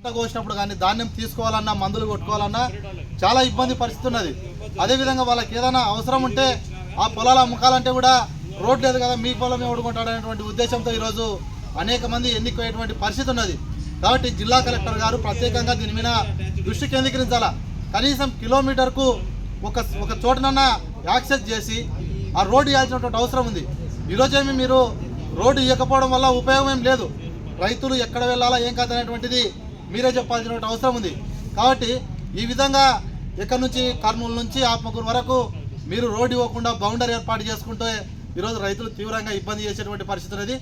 పంట కోసినప్పుడు కానీ ధాన్యం తీసుకోవాలన్నా మందులు కొట్టుకోవాలన్నా చాలా ఇబ్బంది పరిస్థితి ఉన్నది అదేవిధంగా వాళ్ళకి ఏదైనా అవసరం ఉంటే ఆ పొలాలు అమ్ముకోవాలంటే కూడా రోడ్ లేదు కదా మీ పొలం ఓడుకుంటాడనేటువంటి ఉద్దేశంతో ఈరోజు అనేక మంది ఎన్నికయ్యేటువంటి పరిస్థితి ఉన్నది. కాబట్టి జిల్లా కలెక్టర్ గారు ప్రత్యేకంగా దీని మీద దృష్టి కేంద్రీకరించాలా? కనీసం కిలోమీటర్కు ఒక ఒక చోటనన్నా యాక్సెస్ చేసి ఆ రోడ్డు ఇవ్వాల్సినటువంటి అవసరం ఉంది. ఈరోజేమి మీరు రోడ్డు ఇవ్వకపోవడం వల్ల ఉపయోగం ఏం లేదు. రైతులు ఎక్కడ వెళ్ళాలా ఏం కాదు అనేటువంటిది మీరే చెప్పాల్సినటువంటి అవసరం ఉంది. కాబట్టి ఈ విధంగా ఇక్కడ నుంచి కర్నూలు నుంచి ఆత్మకూరు వరకు మీరు రోడ్డు ఇవ్వకుండా బౌండరీ ఏర్పాటు చేసుకుంటే ఈరోజు రైతులు తీవ్రంగా ఇబ్బంది చేసేటువంటి పరిస్థితి అనేది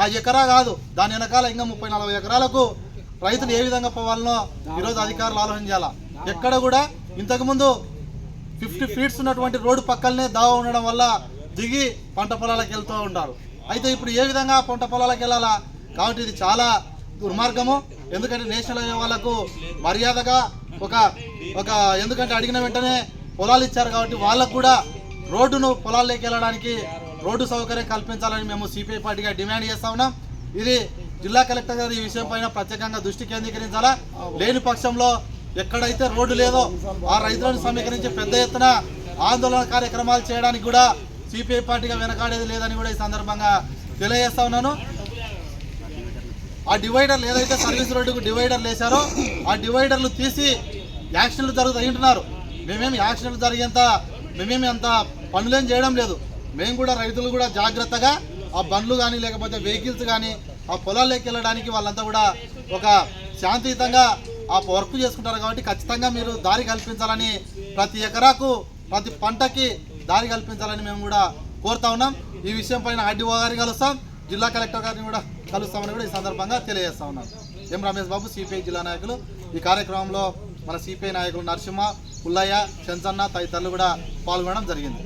ఆ ఎకరా కాదు దాని వెనకాల ఇంకా ముప్పై నలభై ఎకరాలకు రైతులు ఏ విధంగా పోవాలనో ఈరోజు అధికారులు ఆలోచించాలా ఎక్కడ కూడా ఇంతకుముందు ఫిఫ్టీ ఫీట్స్ ఉన్నటువంటి రోడ్డు పక్కనే దావ ఉండడం వల్ల దిగి పంట పొలాలకు వెళ్తూ ఉంటారు. అయితే ఇప్పుడు ఏ విధంగా పంట పొలాలకు వెళ్ళాలా? కాబట్టి ఇది చాలా దుర్మార్గము. ఎందుకంటే నేషనల్ హైవే వాళ్ళకు మర్యాదగా ఒక ఒక ఎందుకంటే అడిగిన వెంటనే పొలాలు ఇచ్చారు కాబట్టి వాళ్ళకు కూడా రోడ్డును పొలాల్లోకి వెళ్ళడానికి రోడ్డు సౌకర్యం కల్పించాలని మేము సిపిఐ పార్టీగా డిమాండ్ చేస్తా ఉన్నాం. ఇది జిల్లా కలెక్టర్ గారు ఈ విషయం పైన ప్రత్యేకంగా దృష్టి కేంద్రీకరించాలా? లేని పక్షంలో ఎక్కడైతే రోడ్డు లేదో ఆ రైతులను సమీకరించి పెద్ద ఎత్తున ఆందోళన కార్యక్రమాలు చేయడానికి కూడా సిపిఐ పార్టీగా వెనకాడేది లేదని కూడా ఈ సందర్భంగా తెలియజేస్తా ఉన్నాను. ఆ డివైడర్లు ఏదైతే సర్వీస్ రోడ్డుకు డివైడర్లు వేశారో ఆ డివైడర్లు తీసి యాక్సిడెంట్లు జరుగుతాయి అంటున్నారు. మేమేమి యాక్సిడెంట్లు జరిగేంత మేమేమి అంత పనులేం చేయడం లేదు. మేము కూడా రైతులు కూడా జాగ్రత్తగా ఆ బండ్లు కానీ లేకపోతే వెహికల్స్ కానీ ఆ పొలాల్లోకి వెళ్ళడానికి వాళ్ళంతా కూడా ఒక శాంతియుతంగా ఆ వర్క్ చేసుకుంటారు కాబట్టి ఖచ్చితంగా మీరు దారి కల్పించాలని ప్రతి ఎకరాకు ప్రతి పంటకి దారి కల్పించాలని మేము కూడా కోరుతా ఉన్నాం. ఈ విషయం పైన ఆర్డీఓ గారిని కలుస్తాం. జిల్లా కలెక్టర్ గారిని కూడా కలుస్తామని కూడా ఈ సందర్భంగా తెలియజేస్తా ఉన్నాం. ఎం రమేష్ బాబు సిపిఐ జిల్లా నాయకులు. ఈ కార్యక్రమంలో మన సిపిఐ నాయకులు నరసింహ పుల్లయ్య చెంచన్న తదితరులు కూడా పాల్గొనడం జరిగింది.